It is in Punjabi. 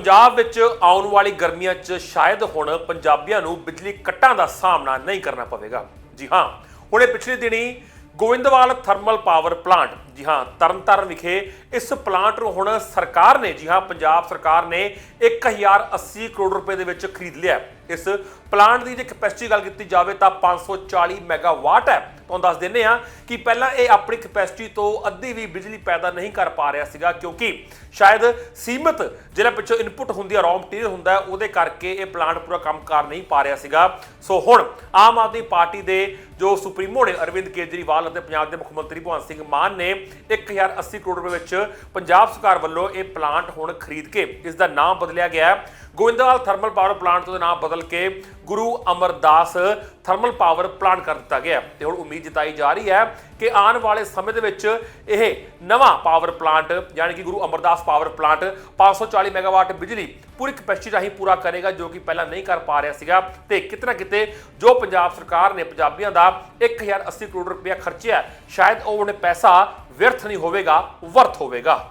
ਪੰਜਾਬ ਵਿੱਚ ਆਉਣ ਵਾਲੀ ਗਰਮੀਆਂ 'ਚ ਸ਼ਾਇਦ ਹੁਣ ਪੰਜਾਬੀਆਂ ਨੂੰ ਬਿਜਲੀ ਕੱਟਾਂ ਦਾ ਸਾਹਮਣਾ ਨਹੀਂ ਕਰਨਾ ਪਵੇਗਾ। ਜੀ ਹਾਂ, ਹੁਣੇ ਪਿਛਲੇ ਦਿਨੀ ਗੋਇੰਦਵਾਲ ਥਰਮਲ ਪਾਵਰ ਪਲਾਂਟ, ਜੀ ਹਾਂ, ਤਰਨਤਾਰਨ ਵਿਖੇ ਇਸ ਪਲਾਂਟ ਨੂੰ ਹੁਣ ਸਰਕਾਰ ਨੇ, ਜੀ ਹਾਂ, ਪੰਜਾਬ ਸਰਕਾਰ ਨੇ 1080 ਕਰੋੜ ਰੁਪਏ ਦੇ ਵਿੱਚ ਖਰੀਦ ਲਿਆ। ਇਸ ਪਲਾਂਟ ਦੀ ਜੇ ਕੈਪੈਸਿਟੀ ਗੱਲ ਕੀਤੀ ਜਾਵੇ ਤਾਂ 540 ਮੈਗਾਵਾਟ ਹੈ। ਤੁਹਾਨੂੰ ਦੱਸ ਦਿੰਨੇ ਆ ਕਿ ਪਹਿਲਾਂ ਇਹ ਆਪਣੀ ਕਪੈਸਿਟੀ ਤੋਂ ਅੱਧੀ ਵੀ ਬਿਜਲੀ ਪੈਦਾ ਨਹੀਂ ਕਰ ਪਾ ਰਿਹਾ ਸੀਗਾ, ਕਿਉਂਕਿ ਸ਼ਾਇਦ ਸੀਮਿਤ ਜਿਹੜਾ ਪਿੱਛੋਂ ਇਨਪੁਟ ਹੁੰਦੀ ਆ ਰॉ ਮਟੀਰੀਅਲ ਹੁੰਦਾ ਉਹਦੇ ਕਰਕੇ ਇਹ ਪਲਾਂਟ ਪੂਰਾ ਕੰਮ ਕਰ ਨਹੀਂ ਪਾ ਰਿਹਾ ਸੀਗਾ। ਸੋ ਹੁਣ ਆਮ ਆਦਮੀ ਪਾਰਟੀ ਦੇ ਜੋ ਸੁਪਰੀਮੋ ਨੇ ਅਰਵਿੰਦ ਕੇਜਰੀਵਾਲ ਅਤੇ ਪੰਜਾਬ ਦੇ ਮੁੱਖ ਮੰਤਰੀ ਭਗਵੰਤ ਸਿੰਘ ਮਾਨ ਨੇ 1080 ਕਰੋੜ ਰੁਪਏ ਵਿੱਚ ਪੰਜਾਬ ਸਰਕਾਰ ਵੱਲੋਂ ਇਹ ਪਲਾਂਟ ਹੁਣ ਖਰੀਦ ਕੇ ਇਸ ਦਾ ਨਾਮ ਬਦਲਿਆ ਗਿਆ ਹੈ। ਗੋਇੰਦਵਾਲ ਥਰਮਲ ਪਾਵਰ ਪਲਾਂਟ ਤੋਂ ਨਾਮ ਬਦਲ ਕੇ Guru Amardas thermal power plant ਕਰ ਦਿੱਤਾ ਗਿਆ ਹੈ। ਤੇ ਹੁਣ ਉਮੀਦ ਜਤਾਈ ਜਾ ਰਹੀ ਹੈ ਕਿ ਆਉਣ ਵਾਲੇ ਸਮੇਂ ਦੇ ਵਿੱਚ ਇਹ ਨਵਾਂ ਪਾਵਰ ਪਲਾਂਟ, ਯਾਨੀ ਕਿ Guru Amardas power plant 540 megawatt ਬਿਜਲੀ ਪੂਰੀ ਕੈਪੈਸਿਟੀ ਰਾਹੀਂ ਪੂਰਾ ਕਰੇਗਾ, ਜੋ ਕਿ ਪਹਿਲਾਂ ਨਹੀਂ ਕਰ ਪਾ ਰਿਹਾ ਸੀਗਾ। ਤੇ ਕਿਤਨਾ ਕਿਤੇ ਜੋ ਪੰਜਾਬ ਸਰਕਾਰ ਨੇ ਪੰਜਾਬੀਆਂ ਦਾ 1080 ਕਰੋੜ ਰੁਪਇਆ ਖਰਚਿਆ, ਸ਼ਾਇਦ ਉਹ ਉਹਨੇ ਪੈਸਾ ਵਿਅਰਥ ਨਹੀਂ ਹੋਵੇਗਾ, ਵਰਥ ਹੋਵੇਗਾ।